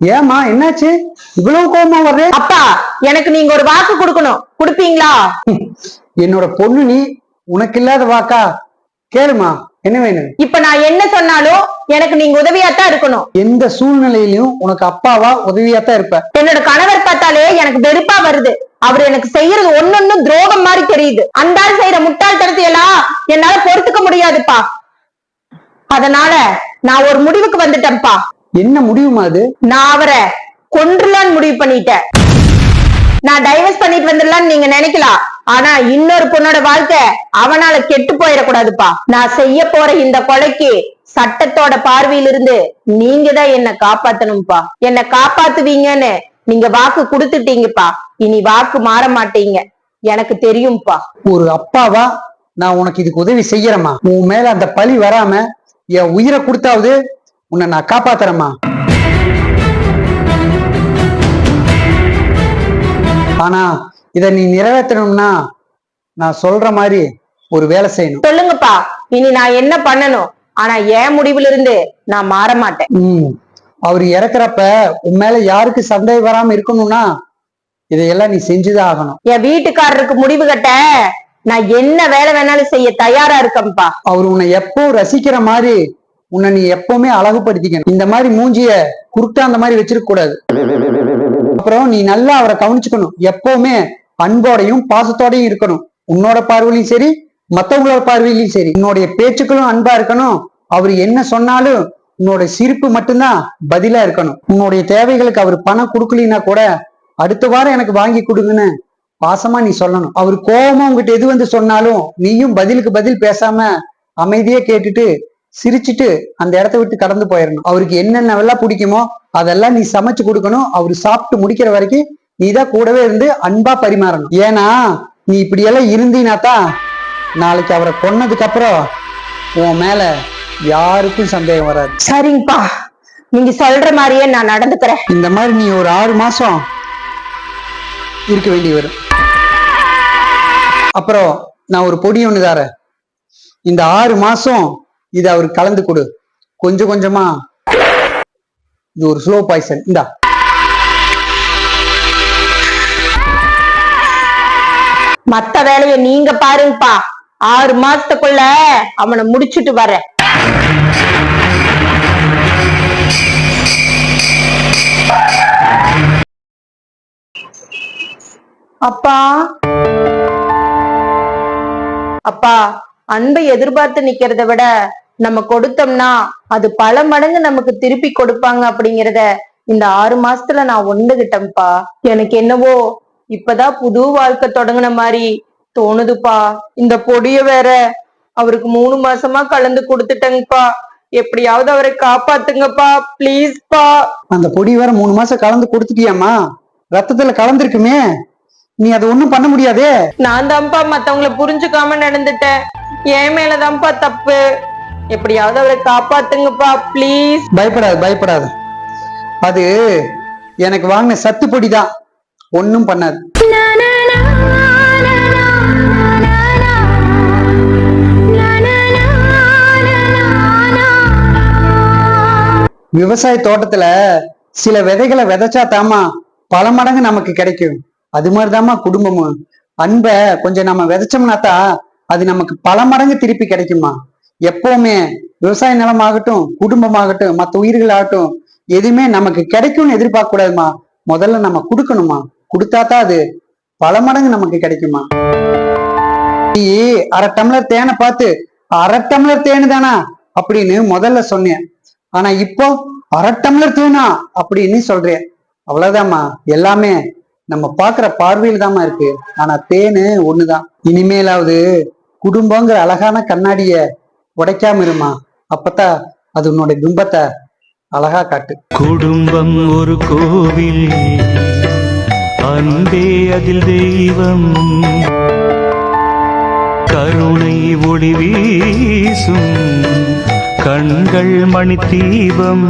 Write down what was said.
ஏமா என்னாச்சு? இவ்வளவு கோபமா வர்றே? அப்பா எனக்கு நீங்க ஒரு வாக்கு கொடுக்கணும். கொடுப்பீங்களா? என்னோட பொண்ணு நீ உனக்கு இல்லாத வாக்கா? கேளுமா என்ன வேணும்? இப்ப நான் என்ன சொன்னாலும் எனக்கு நீங்க உதவியாத்தான் இருக்கணும். எந்த சூழ்நிலையிலும் உனக்கு அப்பாவா உதவியா தான் இருப்ப. என்னோட கணவர் பார்த்தாலே எனக்கு வெறுப்பா வருது. அவர் எனக்கு செய்யறது ஒன்னொன்னு துரோகம் மாதிரி தெரியுது. அந்த ஆள் செய்யற முட்டாள்தனத்தை எல்லாம் என்னால பொறுத்துக்க முடியாதுப்பா. அதனால நான் ஒரு முடிவுக்கு வந்துட்டேன்ப்பா. என்ன முடியுமா அது? நான் அவரை கொன்றுலான்னு முடிவு பண்ணிட்டேன். நான் டைவர்ஸ் பண்ணிட்டு வந்துடலாம்னு நீங்க நினைக்கலாம். ஆனா இன்னொரு பொண்ணோட வாழ்க்கை அவனால கெட்டு போயிடக்கூடாதுப்பா. நான் செய்ய போற இந்த கொலைக்கு சட்டத்தோட பார்வையிலிருந்து நீங்க தான் என்ன காப்பாத்தணும்ப்பா. என்ன காப்பாத்துவீங்கன்னு நீங்க வாக்கு கொடுத்துட்டீங்கப்பா. இனி வாக்கு மாற மாட்டீங்க. எனக்கு தெரியும்ப்பா. ஒரு அப்பாவா? நான் உனக்கு இதுக்கு உதவி செய்யறேம்மா. உன் மேல அந்த பழி வராம என் உயிரை கொடுத்தாவது உன்னை நான் காப்பாத்துறேம்மா. ஆனா இத நீ நிறைவேற்றணும்னா நான் சொல்ற மாதிரி ஒரு வேலை செய்யணும். சொல்லுங்கப்பா. இனி நான் என்ன பண்ணணும்? ஆனா என் முடிவுல இருந்து நான் மாற மாட்டேன். ம். அவர் இறக்குறப்ப உன் மேல யாருக்கு சந்தேகம் வராம இருக்கணும்னா இதையெல்லாம் நீ செஞ்சுதான் ஆகணும். என் வீட்டுக்காரருக்கு முடிவு கட்ட நான் என்ன வேலை வேணாலும் செய்ய தயாரா இருக்கேன்ப்பா. அவர் உன்னை எப்போ ரசிக்கிற மாதிரி உன்னை நீ எப்பவுமே அழகுபடுத்திக்கணும். இந்த மாதிரி மூஞ்சிய குருட்டா அந்த மாதிரி வச்சிருக்க கூடாது. அப்புறம் நீ நல்லா அவரை கவனிச்சுக்கணும். எப்பவுமே அன்போடையும் பாசத்தோடையும் இருக்கணும். உன்னோட பார்வையிலும் சரி மத்தவங்களோட பார்வையிலும் சரி. உன்னுடைய பேச்சுக்களும் அன்பா இருக்கணும். அவர் என்ன சொன்னாலும் உன்னோட சிரிப்பு மட்டும்தான் பதிலா இருக்கணும். உன்னுடைய தேவைகளுக்கு அவர் பணம் கொடுக்கலினா கூட அடுத்த வாரம் எனக்கு வாங்கி கொடுங்கன்னு பாசமா நீ சொல்லணும். அவர் கோபமா உங்ககிட்ட எது வந்து சொன்னாலும் நீயும் பதிலுக்கு பதில் பேசாம அமைதியே கேட்டுட்டு சிரிச்சிட்டு அந்த இடத்த விட்டு கடந்து போயிடணும் அவருக்கு என்னென்னவெல்லாம் பிடிக்குமோ அதெல்லாம் நீ சமைச்சு கொடுக்கணும். அவர் சாப்பிட்டு முடிக்கிற வரைக்கும் நீ தான் கூடவே இருந்து அன்பா பரிமாறணும். ஏன்னா நீ இப்படியெல்லாம் இருந்தீனாதான் நாளைக்கு அவரை கொன்னதுக்கு அப்புறம் உன் மேல யாருக்கும் சந்தேகம் வராது. சரிங்கப்பா. நீங்க சொல்ற மாதிரியே நான் நடந்துக்கிறேன். இந்த மாதிரி நீ ஒரு ஆறு மாசம் இருக்க வேண்டி வரும். அப்புறம் நான் ஒரு பொடி ஒண்ணு தரேன். இந்த ஆறு மாசம் இது அவருக்கு கலந்து கொடு. கொஞ்சம் கொஞ்சமா. இது ஒரு ஸ்லோ பாய்சன் இந்தா. மத்த வேலைய நீங்க பாருங்கப்பா. ஆறு மாசத்துக்குள்ள அவனை முடிச்சிட்டு வர அப்பா. அப்பா அன்பை எதிர்பார்த்து நிக்கிறத விட நம்ம கொடுத்தோம்னா அது பல மடங்கு நமக்கு திருப்பி கொடுப்பாங்க அப்படிங்கறத இந்த ஆறு மாசத்துல நான் ஒண்ணுகிட்டேன்ப்பா எனக்கு என்னவோ இப்பதான் புது வாழ்க்கை தொடங்குன மாதிரி தோணுதுப்பா. இந்த பொடிய வேற அவருக்கு மூணு மாசமா கலந்து கொடுத்துட்டேங்கப்பா எப்படியாவது அவரை காப்பாத்துங்கப்பா ப்ளீஸ்ப்பா. அந்த பொடி வேற மூணு மாசம் கலந்து கொடுத்துட்டியாம்மா. ரத்தத்துல கலந்துருக்குமே. நீ அதை ஒண்ணும் பண்ண முடியாதே. நான் தான்ப்பா மத்தவங்கள புரிஞ்சுக்காம நடந்துட்டேன். என் மேலதான்ப்பா தப்பு. எப்படியாவது அவரை காப்பாத்துங்கப்பா ப்ளீஸ் பயப்படாது பயப்படாது. அது எனக்கு வாங்கின சத்துப்பொடி தான் ஒன்னும் பண்ணாது. விவசாய தோட்டத்துல சில விதைகளை விதைச்சா தாமா பல மடங்கு நமக்கு கிடைக்கும். அது மாதிரிதாம்மா குடும்பமும். அன்பை கொஞ்சம் நம்ம விதைச்சோம்னா தான் அது நமக்கு பல மடங்கு திருப்பி கிடைக்குமா எப்பவுமே விவசாய நிலமாகட்டும் குடும்பமாகட்டும் மற்ற உயிர்களாகட்டும் எதுவுமே நமக்கு கிடைக்கும்னு எதிர்பார்க்க கூடாதுமா முதல்ல நம்ம கொடுக்கணுமா? கொடுத்தா தான் அது பல மடங்கு நமக்கு கிடைக்குமா? நீ அரை டம்ளர் தேனை பார்த்து அரை டம்ளர் தேனு தானா? அப்படின்னு முதல்ல சொன்னேன். ஆனா இப்போ அரை டம்ளர் தேனா? அப்படின்னு சொல்றேன். அவ்வளவுதாம்மா. எல்லாமே நம்ம பாக்குற பார்வையில் தாம்மா இருக்கு. ஆனா தேனு ஒண்ணுதான். இனிமேலாவது குடும்பங்கிற அழகான கண்ணாடிய உடைக்காம இருமா? அப்பதான் அது உன்னோட பிம்பத்தை அழகா காட்டு. குடும்பம் ஒரு கோவில் அன்பே அதில் தெய்வம். கருணை ஒளி வீசும் கண்கள் மணி தீபம்.